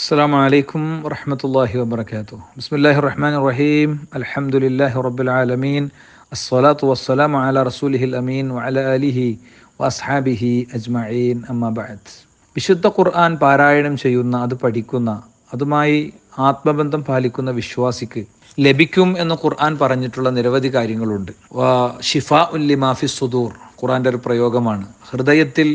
السلام عليكم ورحمة الله وبركاته بسم الله الرحمن الرحيم الحمد لله رب العالمين الصلاة والسلام على رسوله الأمين وعلى آله وأصحابه أجمعين أما بعد വിശുദ്ധ ഖുർആൻ പാരായണം ചെയ്യുന്ന അത് പഠിക്കുന്ന അതുമായി ആത്മബന്ധം പാലിക്കുന്ന വിശ്വാസിക്ക് ലഭിക്കും എന്ന് ഖുർആൻ പറഞ്ഞിട്ടുള്ള നിരവധി കാര്യങ്ങളുണ്ട് ഷിഫ ഉല്ലിമാഫി സുദൂർ ഖുർആൻ്റെ ഒരു പ്രയോഗമാണ് ഹൃദയത്തിൽ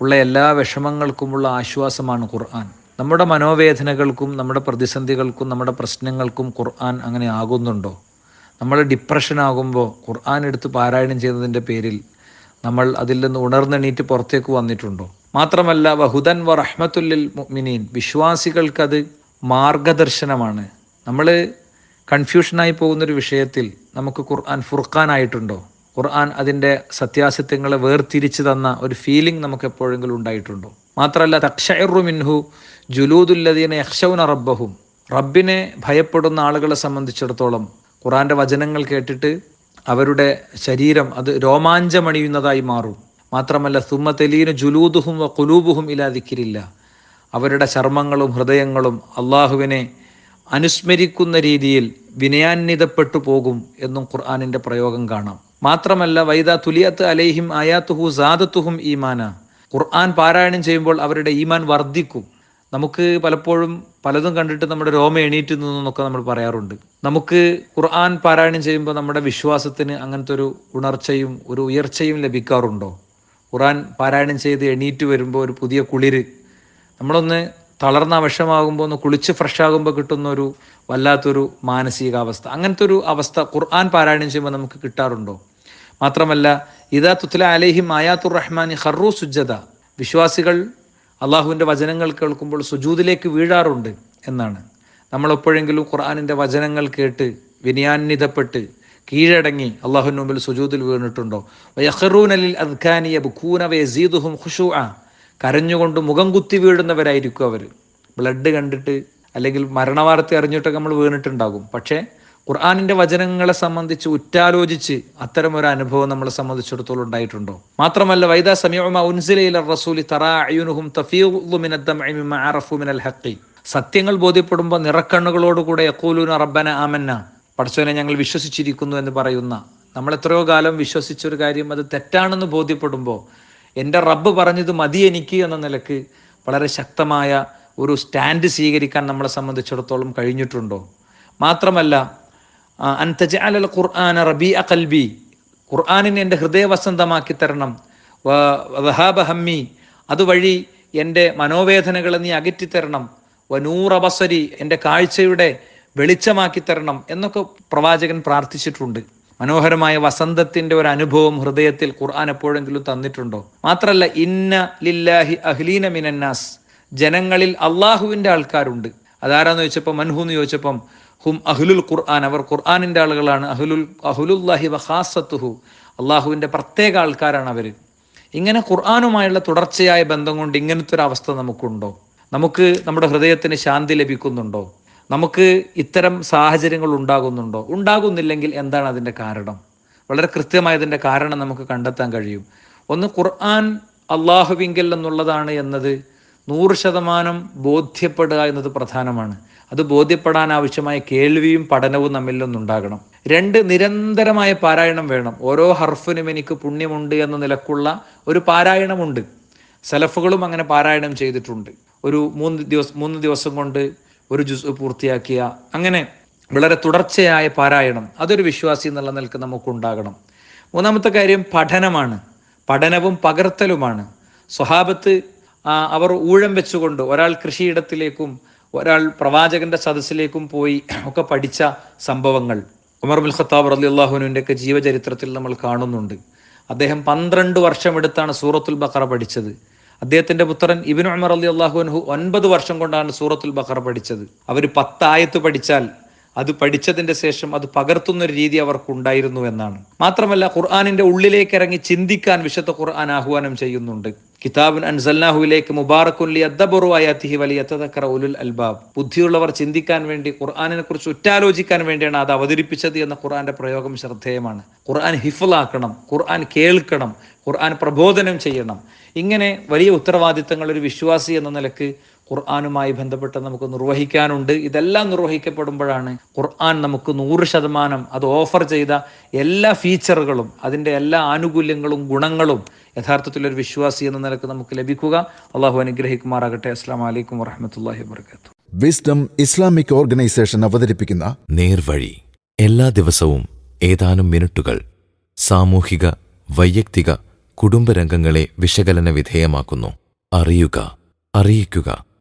ഉള്ള എല്ലാ വിഷമങ്ങൾക്കുമുള്ള ആശ്വാസമാണ് ഖുർആൻ നമ്മുടെ മനോവേദനകൾക്കും നമ്മുടെ പ്രതിസന്ധികൾക്കും നമ്മുടെ പ്രശ്നങ്ങൾക്കും ഖുർആൻ അങ്ങനെ ആകുന്നുണ്ടോ? നമ്മൾ ഡിപ്രഷൻ ആകുമ്പോൾ ഖുർആൻ എടുത്ത് പാരായണം ചെയ്യുന്നതിന്റെ പേരിൽ നമ്മൾ അതിൽ നിന്ന് ഉണർന്നെണീറ്റ് പുറത്തേക്ക് വന്നിട്ടുണ്ടോ? മാത്രമല്ല വഹുദൻ വ റഹ്മത്തുല്ലിൽ മിനീൻ വിശ്വാസികൾക്കത് മാർഗദർശനമാണ്. നമ്മൾ കൺഫ്യൂഷനായി പോകുന്നൊരു വിഷയത്തിൽ നമുക്ക് ഖുർആൻ ഫുർഖാനായിട്ടുണ്ടോ? ഖുർആൻ അതിന്റെ സത്യാസത്യങ്ങളെ വേർതിരിച്ച് തന്ന ഒരു ഫീലിംഗ് നമുക്ക് എപ്പോഴെങ്കിലും ഉണ്ടായിട്ടുണ്ടോ? മാത്രമല്ല തക്ഷയറു മിൻഹു ജുലൂദുല്ലദീന യക്ഷൗന റബ്ബഹും. റബ്ബിനെ ഭയപ്പെടുന്ന ആളുകളെ സംബന്ധിച്ചിടത്തോളം ഖുറാന്റെ വചനങ്ങൾ കേട്ടിട്ട് അവരുടെ ശരീരം അത് രോമാഞ്ചമണിയുന്നതായി മാറും. മാത്രമല്ല സുമ്മത്തലീന് ജുലൂദുഹും വ കുലൂബുഹും ഇല്ലാതിക്കിരില്ല അവരുടെ ചർമ്മങ്ങളും ഹൃദയങ്ങളും അള്ളാഹുവിനെ അനുസ്മരിക്കുന്ന രീതിയിൽ വിനയാന്വിതപ്പെട്ടു പോകും എന്നും ഖുർആാനിന്റെ പ്രയോഗം കാണാം. മാത്രമല്ല വൈദ തുലിയത്ത് അലൈഹിം ആയാത്തുഹു സാദത്തുഹും ഈമാന. ഖുർആൻ പാരായണം ചെയ്യുമ്പോൾ അവരുടെ ഈമാൻ വർദ്ധിക്കും. നമുക്ക് പലപ്പോഴും പലതും കണ്ടിട്ട് നമ്മുടെ രോമ എണീറ്റ് നിന്നൊക്കെ നമ്മൾ പറയാറുണ്ട്. നമുക്ക് ഖുർആൻ പാരായണം ചെയ്യുമ്പോൾ നമ്മുടെ വിശ്വാസത്തിന് അങ്ങനത്തെ ഒരു ഉണർച്ചയും ഒരു ഉയർച്ചയും ലഭിക്കാറുണ്ടോ? ഖുർആൻ പാരായണം ചെയ്ത് എണീറ്റ് വരുമ്പോൾ ഒരു പുതിയ കുളിര് നമ്മളൊന്ന് തളർന്ന വശമാകുമ്പോൾ ഒന്ന് കുളിച്ച് ഫ്രഷ് ആകുമ്പോൾ കിട്ടുന്ന ഒരു വല്ലാത്തൊരു മാനസികാവസ്ഥ. അങ്ങനത്തെ ഒരു അവസ്ഥ ഖുർആൻ പാരായണം ചെയ്യുമ്പോൾ നമുക്ക് കിട്ടാറുണ്ടോ? മാത്രമല്ല ഇതാ തുത്ല അലേഹിം ആയാത്തുർ റഹ്മാനി ഹറു സുജ്ജത വിശ്വാസികൾ അള്ളാഹുവിന്റെ വചനങ്ങൾ കേൾക്കുമ്പോൾ സുജൂതിലേക്ക് വീഴാറുണ്ട് എന്നാണ്. നമ്മളെപ്പോഴെങ്കിലും ഖുർആാനിന്റെ വചനങ്ങൾ കേട്ട് വിനയാന്വിതപ്പെട്ട് കീഴടങ്ങി അള്ളാഹുവിന് മുമ്പിൽ സുജൂതിൽ വീണിട്ടുണ്ടോ? യഹറൂനലിൽ അദ്ഖാനിയ ബുഖൂന സീദുഹും ഖുഷു ആ കരഞ്ഞുകൊണ്ട് മുഖം കുത്തി വീഴുന്നവരായിരിക്കും അവർ ബ്ലഡ് കണ്ടിട്ട് അല്ലെങ്കിൽ മരണവാർത്ത അറിഞ്ഞിട്ടൊക്കെ നമ്മൾ വീണിട്ടുണ്ടാകും. പക്ഷേ ഖുർആാനിന്റെ വചനങ്ങളെ സംബന്ധിച്ച് ഉറ്റാലോചിച്ച് അത്തരം ഒരു അനുഭവം നമ്മളെ സംബന്ധിച്ചിടത്തോളം ഉണ്ടായിട്ടുണ്ടോ? മാത്രമല്ല വൈദ ഉൻസിലയില റസൂലി സത്യങ്ങൾ ബോധ്യപ്പെടുമ്പോൾ നിറക്കണ്ണുകളോടുകൂടെ യക്കൂലൂന റബ്ബന ആമന്ന. പഠിച്ചവനെ ഞങ്ങൾ വിശ്വസിച്ചിരിക്കുന്നു എന്ന് പറയുന്ന. നമ്മൾ എത്രയോ കാലം വിശ്വസിച്ച ഒരു കാര്യം അത് തെറ്റാണെന്ന് ബോധ്യപ്പെടുമ്പോൾ എന്റെ റബ്ബ് പറഞ്ഞത് മതി എനിക്ക് എന്ന നിലയ്ക്ക് വളരെ ശക്തമായ ഒരു സ്റ്റാൻഡ് സ്വീകരിക്കാൻ നമ്മളെ സംബന്ധിച്ചിടത്തോളം കഴിഞ്ഞിട്ടുണ്ടോ? മാത്രമല്ല അൻതജാലൽ ഖുർആൻ റബി കൽബി ഖുർആാനിനെ എന്റെ ഹൃദയവസന്തമാക്കി തരണം. വഹാബ ഹമ്മി. അതുവഴി എന്റെ മനോവേദനകളെ നീ അകറ്റിത്തരണം വനൂറബസരി എന്റെ കാഴ്ചയുടെ വെളിച്ചമാക്കി തരണം എന്നൊക്കെ പ്രവാചകൻ പ്രാർത്ഥിച്ചിട്ടുണ്ട്. മനോഹരമായ വസന്തത്തിന്റെ ഒരു അനുഭവം ഹൃദയത്തിൽ ഖുർആൻ എപ്പോഴെങ്കിലും തന്നിട്ടുണ്ടോ? മാത്രല്ല ഇന്ന ലില്ലാഹി അഹ്ലീന മിനന്നാസ് ജനങ്ങളിൽ അള്ളാഹുവിന്റെ ആൾക്കാരുണ്ട്. അതാരാന്ന് ചോദിച്ചപ്പോൾ മൻഹു എന്ന് ചോദിച്ചപ്പം ഹും അഹ്ലുൽ ഖുർആൻ. അവർ ഖുർആാനിന്റെ ആളുകളാണ്. അഹ്ലുൽ അഹ്ലുല്ലാഹി വഹാസത്തുഹു അള്ളാഹുവിന്റെ പ്രത്യേക ആൾക്കാരാണ് അവർ ഇങ്ങനെ ഖുർആാനുമായുള്ള തുടർച്ചയായ ബന്ധം കൊണ്ട് ഇങ്ങനത്തെ ഒരു അവസ്ഥ നമുക്കുണ്ടോ? നമുക്ക് നമ്മുടെ ഹൃദയത്തിന് ശാന്തി ലഭിക്കുന്നുണ്ടോ? നമുക്ക് ഇത്തരം സാഹചര്യങ്ങൾ ഉണ്ടാകുന്നുണ്ടോ? ഉണ്ടാകുന്നില്ലെങ്കിൽ എന്താണ് അതിന്റെ കാരണം? വളരെ കൃത്യമായതിന്റെ കാരണം നമുക്ക് കണ്ടെത്താൻ കഴിയും. ഒന്ന് ഖുർആൻ അള്ളാഹുവിങ്കൽ എന്നുള്ളതാണ് എന്നത് നൂറ് ശതമാനം ബോധ്യപ്പെടുക എന്നത് പ്രധാനമാണ്. അത് ബോധ്യപ്പെടാൻ ആവശ്യമായ കേൾവിയും പഠനവും നമ്മിൽ നിന്നുണ്ടാകണം. രണ്ട് നിരന്തരമായ പാരായണം വേണം. ഓരോ ഹർഫിനും എനിക്ക് പുണ്യമുണ്ട് എന്ന നിലക്കുള്ള ഒരു പാരായണമുണ്ട്. സലഫുകളും അങ്ങനെ പാരായണം ചെയ്തിട്ടുണ്ട്. ഒരു മൂന്ന് ദിവസം മൂന്ന് ദിവസം കൊണ്ട് ഒരു ജുസ് പൂർത്തിയാക്കിയ അങ്ങനെ വളരെ തുടർച്ചയായ പാരായണം. അതൊരു വിശ്വാസി എന്നുള്ള നിലയ്ക്ക് നമുക്കുണ്ടാകണം. മൂന്നാമത്തെ കാര്യം പഠനമാണ്. പഠനവും പകർത്തലുമാണ്. സ്വഹാബത്ത് അവർ ഊഴം വെച്ചുകൊണ്ട് ഒരാൾ കൃഷിയിടത്തിലേക്കും ഒരാൾ പ്രവാചകന്റെ സദസ്സിലേക്കും പോയി ഒക്കെ പഠിച്ച സംഭവങ്ങൾ. ഉമർ ബുൽ ഖത്താബ് റലി അള്ളാഹുവിന്റെ ഒക്കെ ജീവചരിത്രത്തിൽ നമ്മൾ കാണുന്നുണ്ട്. അദ്ദേഹം പന്ത്രണ്ട് വർഷം എടുത്താണ് സൂറത്തുൽ ബഖറ പഠിച്ചത്. അദ്ദേഹത്തിന്റെ പുത്രൻ ഇബിൻ ഉമർ അലി അള്ളാഹുൻഹു ഒൻപത് വർഷം കൊണ്ടാണ് സൂറത്തുൽ ബഖറ പഠിച്ചത്. അവർ പത്തായത്ത് പഠിച്ചാൽ അത് പഠിച്ചതിന്റെ ശേഷം അത് പകർത്തുന്ന ഒരു രീതി അവർക്ക് ഉണ്ടായിരുന്നു എന്നാണ്. മാത്രമല്ല ഖുർആാനിന്റെ ഉള്ളിലേക്ക് ഇറങ്ങി ചിന്തിക്കാൻ വിശുദ്ധ ഖുർആൻ ആഹ്വാനം ചെയ്യുന്നുണ്ട്. കിതാബുൻ അൻസല്ലാഹുലേക്ക് മുബാറക്കുല്ലി അദ്ദബറുവായാത്തിഹി വലിയ ഉലുൽ അൽബാബ്. ബുദ്ധിയുള്ളവർ ചിന്തിക്കാൻ വേണ്ടി ഖുർആാനിനെ കുറിച്ച് ഉറ്റാലോചിക്കാൻ വേണ്ടിയാണ് അത് അവതരിപ്പിച്ചത് എന്ന ഖുർആന്റെ പ്രയോഗം ശ്രദ്ധേയമാണ്. ഖുർആൻ ഹിഫലാക്കണം ഖുർആൻ കേൾക്കണം ഖുർആൻ പ്രബോധനം ചെയ്യണം. ഇങ്ങനെ വലിയ ഉത്തരവാദിത്തങ്ങൾ ഒരു വിശ്വാസി എന്ന നിലയ്ക്ക് ഖുർആാനുമായി ബന്ധപ്പെട്ട് നമുക്ക് നിർവഹിക്കാനുണ്ട്. ഇതെല്ലാം നിർവഹിക്കപ്പെടുമ്പോഴാണ് ഖുർആൻ നമുക്ക് നൂറ് ശതമാനം അത് ഓഫർ ചെയ്ത എല്ലാ ഫീച്ചറുകളും അതിന്റെ എല്ലാ ആനുകൂല്യങ്ങളും ഗുണങ്ങളും യഥാർത്ഥത്തിൽ ഒരു വിശ്വാസി എന്ന നിലയ്ക്ക് നമുക്ക് ലഭിക്കുക. അള്ളാഹു അനുഗ്രഹിക്കുമാറാകട്ടെ. അസ്സാം വലൈക്കും വറഹമത്തല്ലാഹി വാത്ത വിസ്ഡം ഇസ്ലാമിക് ഓർഗനൈസേഷൻ അവതരിപ്പിക്കുന്ന നേർവഴി. എല്ലാ ദിവസവും ഏതാനും മിനിറ്റുകൾ സാമൂഹിക വൈയക്തിക കുടുംബരംഗങ്ങളെ വിശകലന വിധേയമാക്കുന്നു. അറിയുക അറിയിക്കുക.